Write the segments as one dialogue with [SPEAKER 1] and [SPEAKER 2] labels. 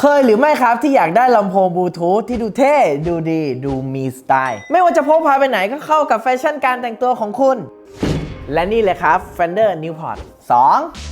[SPEAKER 1] เคยหรือไม่ครับที่อยากได้ลำโพงบลูทูธที่ดูเท่ ดูดี ดูมีสไตล์ ไม่ว่าจะพกพาไปไหนก็เข้ากับแฟชั่นการแต่งตัวของคุณ และนี่เลยครับ Fender Newport 2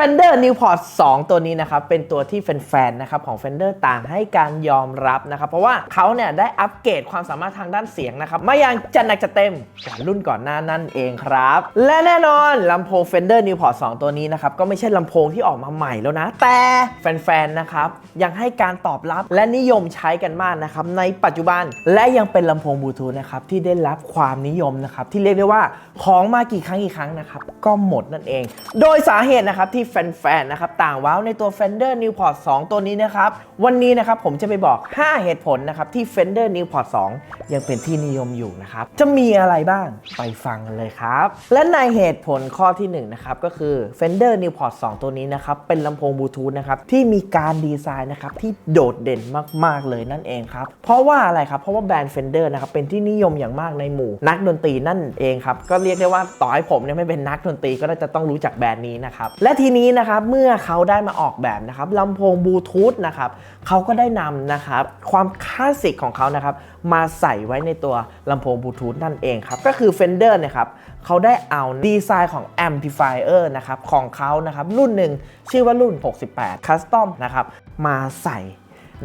[SPEAKER 1] Fender Newport 2 ตัวนี้นะครับ เป็นตัวที่แฟนๆนะครับของ Fender ต่างให้การยอมรับนะครับ เพราะว่าเขาเนี่ยได้อัปเกรดความสามารถทางด้านเสียงนะครับ มาอย่างจัดหนักจัดเต็มกว่ารุ่นก่อนหน้านั่นเองครับ และแน่นอนลำโพง Fender Newport 2 ตัวนี้นะครับ ก็ไม่ใช่ลำโพงที่ออกมาใหม่แล้วนะ แต่แฟนๆนะครับ ยังให้การตอบรับและนิยมใช้กันมากนะครับ ในปัจจุบันและยังเป็นลำโพงบลูทูธนะครับที่ได้รับความนิยมนะครับที่เรียกได้ว่าของมากี่ครั้งกี่ครั้งนะครับก็หมดนั่นเอง โดยสาเหตุนะครับที่แฟนๆนะครับต่างว้าวในตัว Fender Newport 2 ตัวนี้นะครับ วันนี้นะครับผมจะไปบอก 5 เหตุผลนะครับที่ Fender Newport 2 ยังเป็นที่นิยมอยู่นะครับ จะมีอะไรบ้างไปฟังเลยครับ และในเหตุผลข้อที่1นะครับก็คือ Fender Newport 2 ตัวนี้นะครับเป็นลำโพงบลูทูธนะครับที่มีการดีไซน์นะครับที่โดดเด่นมากๆเลยนั่นเองครับเพราะว่าอะไรครับเพราะว่าแบรนด์ Fender นะครับเป็นที่นิยมอย่างมากในหมู่ นักดนตรีนั่นเองครับก็เรียกได้ว่าต่อให้ผมเนี่ยไม่เป็นนักดนตรีก็น่าจะต้องรู้จักแบรนด์นี้นะครับและทีนี้นะครับเมื่อเขาได้มาออกแบบนะครับลำโพงบลูทูธนะครับเขาก็ได้นำนะครับความคลาสสิกของเขานะครับมาใส่ไว้ในตัวลำโพงบลูทูธนั่นเองครับก็คือ Fender นะครับเขาได้เอาดีไซน์ของ Amplifier นะครับของเขานะครับรุ่นหนึ่งชื่อว่ารุ่น 68 Custom นะครับมาใส่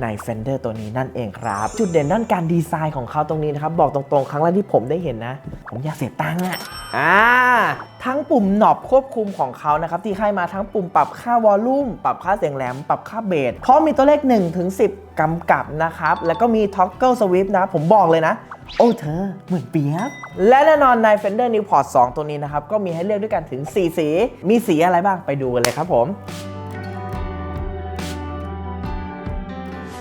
[SPEAKER 1] ใน Fender ตัวนี้นั่นเองครับ จุดเด่นด้านการดีไซน์ของเขาตรงนี้นะครับ บอกตรงๆ ครั้งแรกที่ผมได้เห็นนะ ผมอยากเสียตังค์อะ อ่าทั้งปุ่มหนอบควบคุมของเขานะครับที่ให้มาทั้งปุ่มปรับค่าวอลลุ่มปรับค่าเสียงแหลม ปรับค่าเบสพร้อมมีตัวเลข1ถึง10 กำกับนะครับ แล้วก็มี Toggle Switch นะผมบอกเลยนะ โอ้เธอ เหมือนเปียบ และแน่นอนใน Fender Newport 2 ตัวนี้นะครับ ก็มีให้เลือกด้วยกันถึง 4 สี มีสีอะไรบ้างไปดูกันเลยครับผม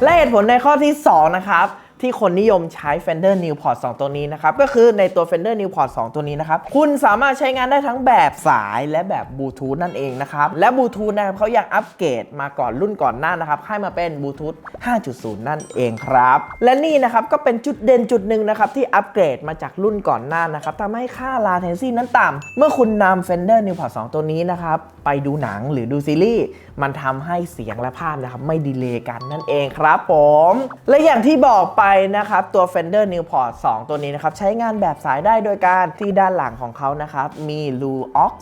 [SPEAKER 1] และเหตุผลในข้อที่ 2 นะครับ ที่คนนิยมใช้ Fender Newport 2 ตัวนี้นะครับ ก็คือในตัว Fender Newport 2 ตัวนี้นะครับ คุณสามารถใช้งานได้ทั้งแบบสายและแบบบลูทูธนั่นเองนะครับ และบลูทูธนะครับเขายังอัปเกรดมาก่อนรุ่นก่อนหน้านะครับ ให้มาเป็นบลูทูธ5.0 นั่นเองครับ และนี่นะครับก็เป็นจุดเด่นจุดหนึ่งนะครับที่อัปเกรดมาจากรุ่นก่อนหน้านะครับทำให้ค่า latency นั้นต่ำเมื่อคุณนำ Fender Newport 2 ตัวนี้นะครับไปดูหนังหรือดูซีรีส์มันทำให้เสียงและภาพนะครับไม่ดีเลย์กันนั่นเองครับผม และอย่างที่บอกไปนะครับตัว Fender Newport 2 ตัวนี้นะครับใช้งานแบบสายได้โดยการที่ด้านหลังของเขานะครับมีรูออก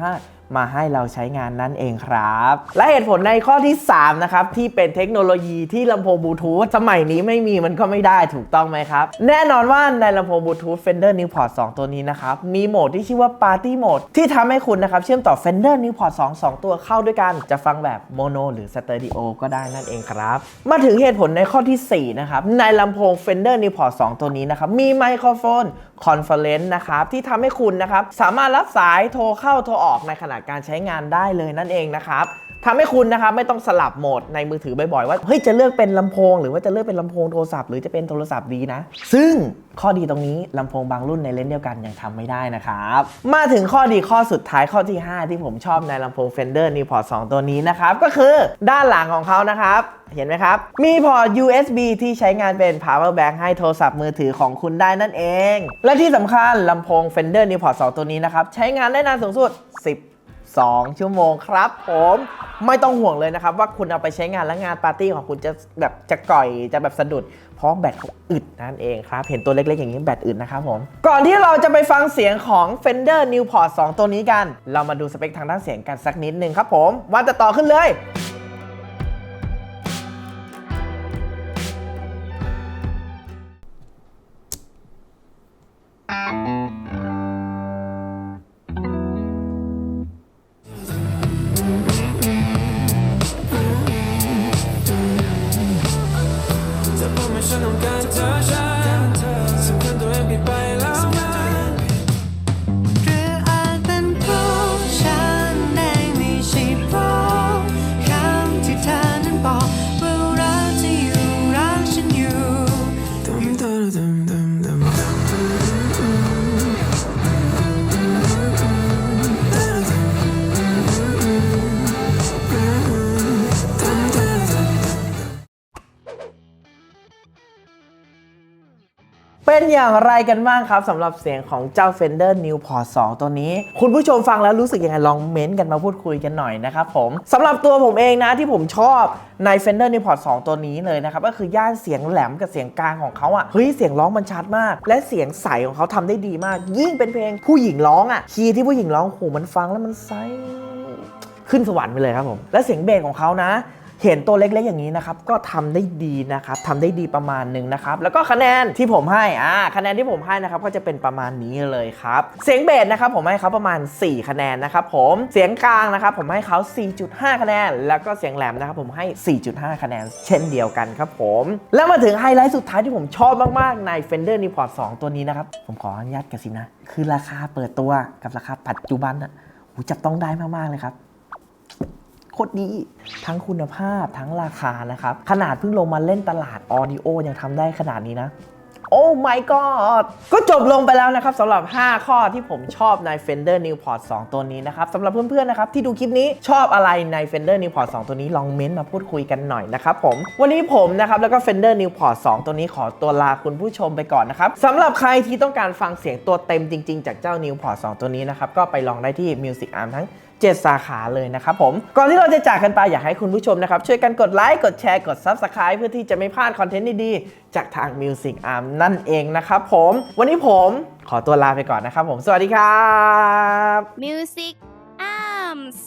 [SPEAKER 1] 3.5 มาให้เราใช้งานนั่นเองครับ และเหตุผลในข้อที่ 3 นะครับ ที่เป็นเทคโนโลยีที่ลำโพงบลูทูธสมัยนี้ไม่มีมันก็ไม่ได้ถูกต้องไหมครับ แน่นอนว่าในลำโพงบลูทูธ Fender Newport 2 ตัวนี้นะครับ มีโหมดที่ชื่อว่า Party Mode ที่ทำให้คุณนะครับ เชื่อมต่อ Fender Newport 2 2 ตัวเข้าด้วยกันจะฟังแบบโมโนหรือสเตอริโอก็ได้นั่นเองครับ มาถึงเหตุผลในข้อทีสี่4 นะครับ ในลำโพง Fender Newport 2 ตัวนี้นะครับมีไมโครโฟนคอนเฟอเรนซ์นะครับที่ทำให้คุณนะครับสามารถรับสายโทรเข้าโทรออกในขณะการใช้งานได้เลยนั่นเองนะครับทำให้คุณนะครับไม่ต้องสลับโหมดในมือถือบ่อยๆ ว่าเฮ้ยจะเลือกเป็นลำโพง หรือว่าจะเลือกเป็นลำโพงโทรศัพท์หรือจะเป็นโทรศัพท์ดีนะ ซึ่งข้อดีตรงนี้ลำโพงบางรุ่นในเลนส์เดียวกันยังทำไม่ได้นะครับ มาถึงข้อดีข้อสุดท้ายข้อที่ 5 ที่ผมชอบในลำโพง Fender Newport 2 ตัวนี้นะครับ ก็คือด้านหลังของเขานะครับเห็นไหมครับ มีพอร์ต USB ที่ใช้งานเป็น power bank ให้โทรศัพท์มือถือของคุณได้นั่นเอง และที่สำคัญลำโพง Fender Newport 2 ตัวนี้นะครับ ใช้งานได้นานสูงสุด 10 2 ชั่วโมงครับผมไม่ต้องห่วงเลยนะครับ ว่าคุณเอาไปใช้งานแล้วงานปาร์ตี้ของคุณจะแบบจะก่อยจะแบบสะดุด เพราะแบตเขาอึดนั่นเองครับ เห็นตัวเล็กๆอย่างนี้แบตอึดนะครับผม ก่อนที่เราจะไปฟังเสียงของ Fender Newport 2 ตัวนี้กัน เรามาดูสเปคทางด้านเสียงกันสักนิดนึงครับผมว่าจะต่อขึ้นเลย เป็นอย่างไรกันบ้างครับสำหรับเสียงของเจ้า Fender Newport 2 ตัวนี้ คุณผู้ชมฟังแล้วรู้สึกยังไงลองเม้นต์กันมาพูดคุยกันหน่อยนะครับผมสำหรับตัวผมเองนะที่ผมชอบใน Fender Newport 2 ตัวนี้เลยนะครับก็คือย่านเสียงแหลมกับเสียงกลางของเขาอะ่ะเฮ้ยเสียงร้องมันชัดมาก และเสียงใสของเขาทำได้ดีมาก ยิ่งเป็นเพลงผู้หญิงร้องอะ่ะคีย์ที่ผู้หญิงร้องโหมันฟังแล้วมันใสขึ้นสวรรค์ไปเลยครับผมและเสียงเบสของเขานะ เห็นตัวเล็กๆอย่างนี้นะครับก็ทำได้ดีนะครับทำได้ดีประมาณหนึ่งนะครับแล้วก็คะแนนที่ผมให้อ่าคะแนนที่ผมให้นะครับก็จะเป็นประมาณนี้เลยครับเสียงเบสนะครับผมให้เขาประมาณ 4 คะแนนนะครับผมเสียงกลางนะครับผมให้เขา 4.5 คะแนน แล้วก็เสียงแหลมนะครับผมให้ 4.5 คะแนน เช่นเดียวกันครับผมแล้วมาถึงไฮไลท์สุดท้ายที่ผมชอบมากๆ ใน Fender Newport 2 ตัวนี้นะครับผมขออนุญาตกระซิบนะ คือราคาเปิดตัวกับราคาปัจจุบันอะโหจับต้องได้มากๆเลยครับ โคตรดี ทั้งคุณภาพทั้งราคานะครับ ขนาดเพิ่งลงมาเล่นตลาดออดิโอยังทำได้ขนาดนี้นะโอ้ my god ก็จบลงไปแล้วนะครับสำหรับ 5 ข้อที่ผมชอบใน Fender Newport 2 ตัวนี้นะครับสำหรับเพื่อนๆนะครับที่ดูคลิปนี้ชอบอะไรใน Fender Newport 2 ตัวนี้ลองเม้นต์มาพูดคุยกันหน่อยนะครับผม วันนี้ผมนะครับแล้วก็ Fender Newport 2 ตัวนี้ขอตัวลาคุณผู้ชมไปก่อนนะครับสำหรับใครที่ต้องการฟังเสียงตัวเต็มจริง ๆ จากเจ้า Newport 2 ตัวนี้นะครับก็ไปลองได้ที่ Music Arm ทั้ง 7 สาขาเลยนะครับผม ก่อนที่เราจะจากกันไปอยากให้คุณผู้ชมนะครับ ช่วยกันกดไลค์ กดแชร์ กด Subscribe เพื่อที่จะไม่พลาดคอนเทนต์ดีๆ จากทาง Music Arm นั่นเองนะครับผม วันนี้ผมขอตัวลาไปก่อนนะครับผม สวัสดีครับ
[SPEAKER 2] Music Arms